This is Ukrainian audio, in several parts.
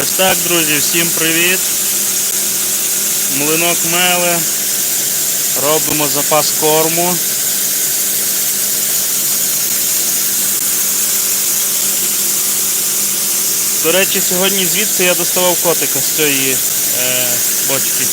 Ось так, друзі, всім привіт. Млинок мели. Робимо запас корму. До речі, сьогодні звідси я доставав котика з цієї е, бочки.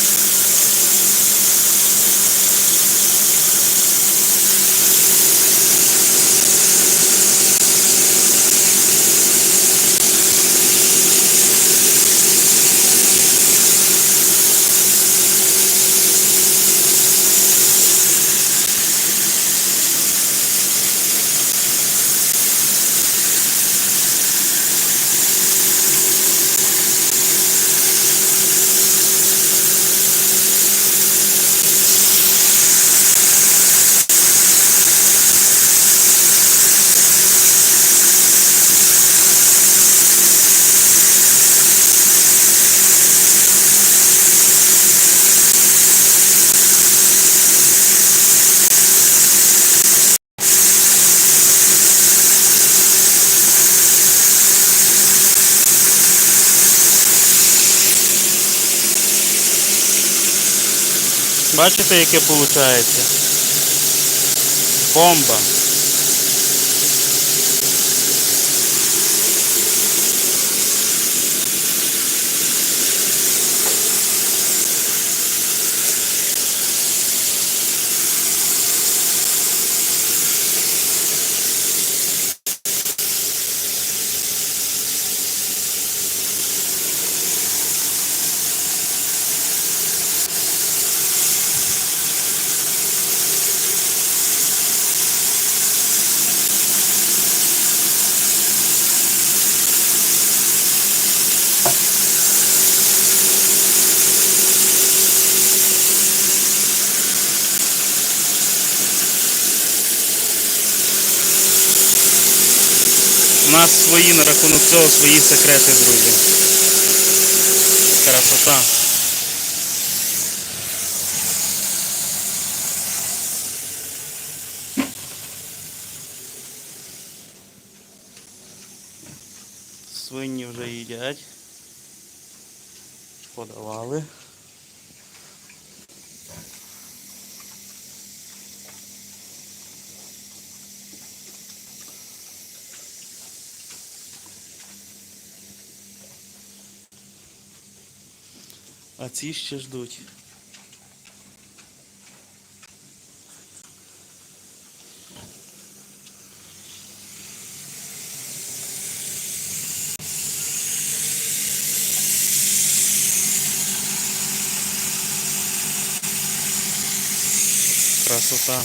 Бачите, яке виходить? Бомба. Нас свої на рахунок цього свої секрети, друзі. Красота. Свині вже їдять. Подавали. А ці ще ждуть. Красота.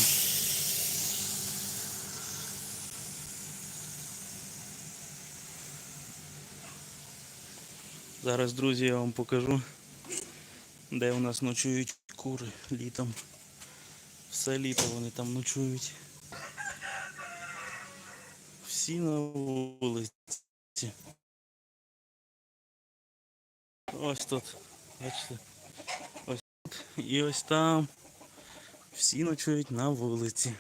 Зараз, друзі, я вам покажу, де у нас ночують кури літом. Все літо вони там ночують. Всі на вулиці. Ось тут. Бачите? Ось тут і ось там. Всі ночують на вулиці.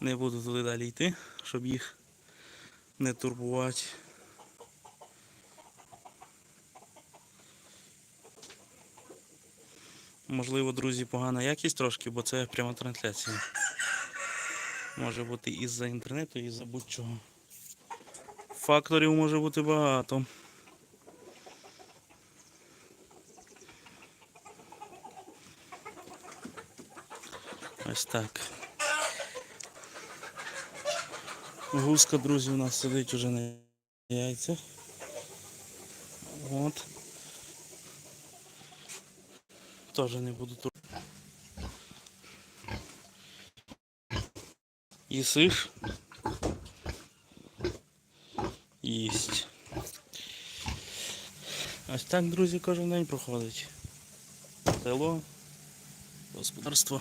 Не буду туди далі йти, щоб їх не турбувати. Можливо, друзі, погана якість трошки, бо це пряма трансляція. Може бути із-за інтернету, із-за будь-чого. Факторів може бути багато. Ось так. Гуска, друзі, у нас сидить уже на яйцях. От. Теж не буду тут. Їсиш? Їсть. Ось так, друзі, кожен день проходить. Село, господарство.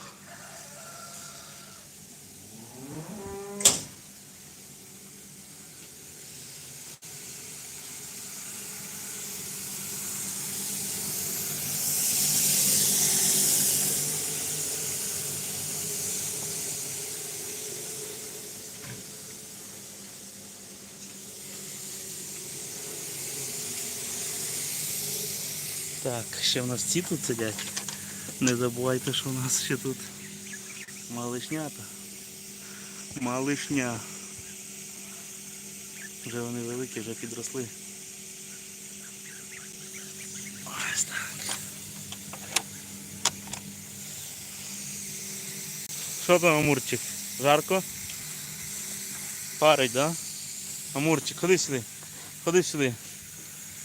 Так, ще в нас ці тут сидять. Не забувайте, що у нас ще тут малишнята. Малишня. Вже вони великі, вже підросли. Ось так. Що там, Амурчик? Жарко? Парить, да? Амурчик, ходи сюди. Ходи сюди.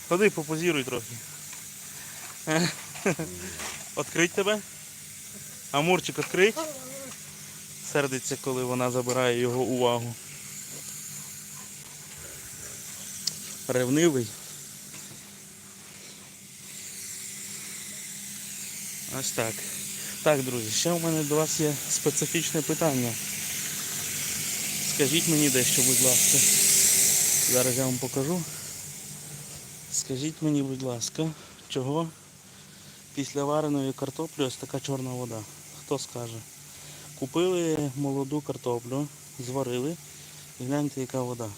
Ходи, попозіруй трохи. Открить тебе? Амурчик, відкрить? Сердиться, коли вона забирає його увагу. Ревнивий. Ось так. Так, друзі, ще у мене до вас є специфічне питання. Скажіть мені дещо, будь ласка. Зараз я вам покажу. Скажіть мені, будь ласка, чого після вареної картоплі ось така чорна вода? Хто скаже? Купили молоду картоплю, зварили і гляньте, яка вода.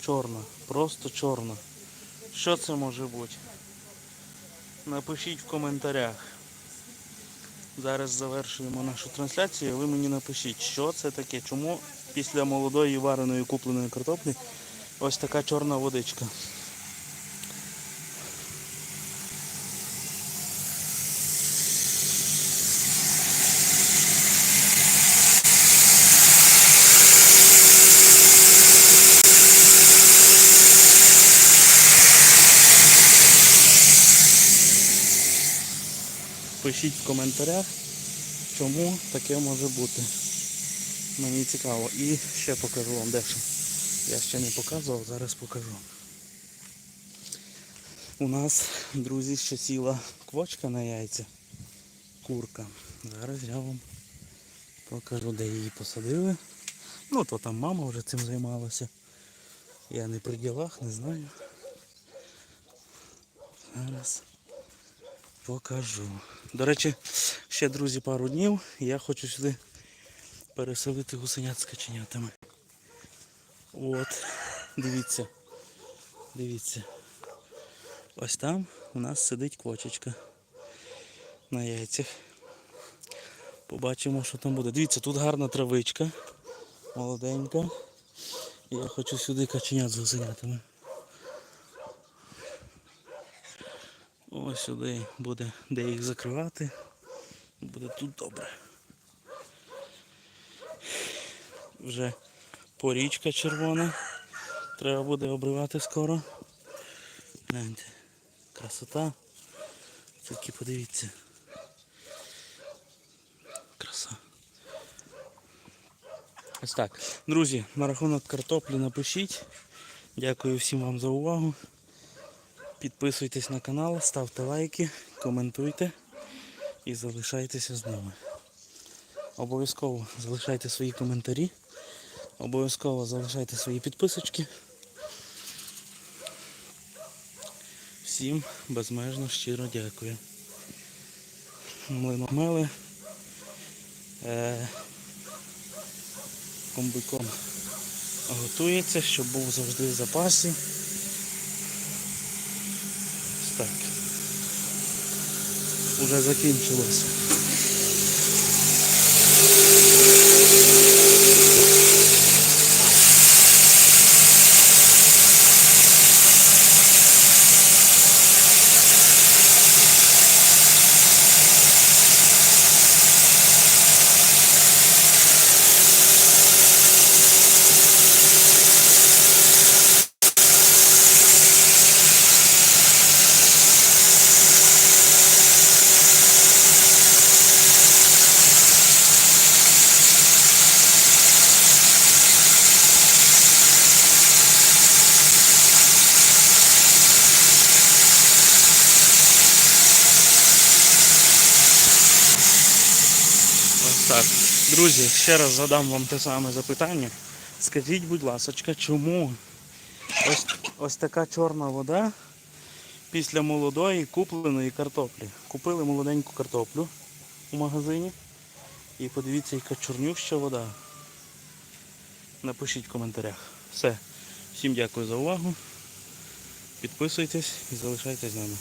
Чорна, просто чорна. Що це може бути? Напишіть в коментарях. Зараз завершуємо нашу трансляцію. Ви мені напишіть, що це таке, чому після молодої вареної купленої картоплі ось така чорна водичка. Пишіть в коментарях, чому таке може бути. Мені цікаво. І ще покажу вам дещо. Я ще не показував, зараз покажу. У нас, друзі, ще сіла квочка на яйця. Курка. Зараз я вам покажу, де її посадили. Ну, то там мама вже цим займалася. Я не при ділах, не знаю. Зараз покажу. До речі, ще, друзі, пару днів я хочу сюди переселити гусенят з каченятами. От, дивіться. Дивіться. Ось там у нас сидить квочечка на яйцях. Побачимо, що там буде. Дивіться, тут гарна травичка, молоденька. Я хочу сюди каченят з гусенятами. Ось сюди буде де їх закривати. Буде тут добре. Вже порічка червона. Треба буде обривати скоро. Гляньте, красота. Тільки подивіться. Краса. Ось так. Друзі, на рахунок картоплі напишіть. Дякую всім вам за увагу. Підписуйтесь на канал, ставте лайки, коментуйте і залишайтеся з нами. Обов'язково залишайте свої коментарі. Обов'язково залишайте свої підписочки. Всім безмежно щиро дякую. Млиномели. Е, комбиком готується, щоб був завжди в запасі. Ось Так. Уже закінчилось. Так. Друзі, ще раз задам вам те саме запитання. Скажіть, будь ласка, чому ось, ось така чорна вода після молодої купленої картоплі? Купили молоденьку картоплю у магазині. І подивіться, яка чорнюща вода. Напишіть в коментарях. Все. Всім дякую за увагу. Підписуйтесь і залишайтесь з нами.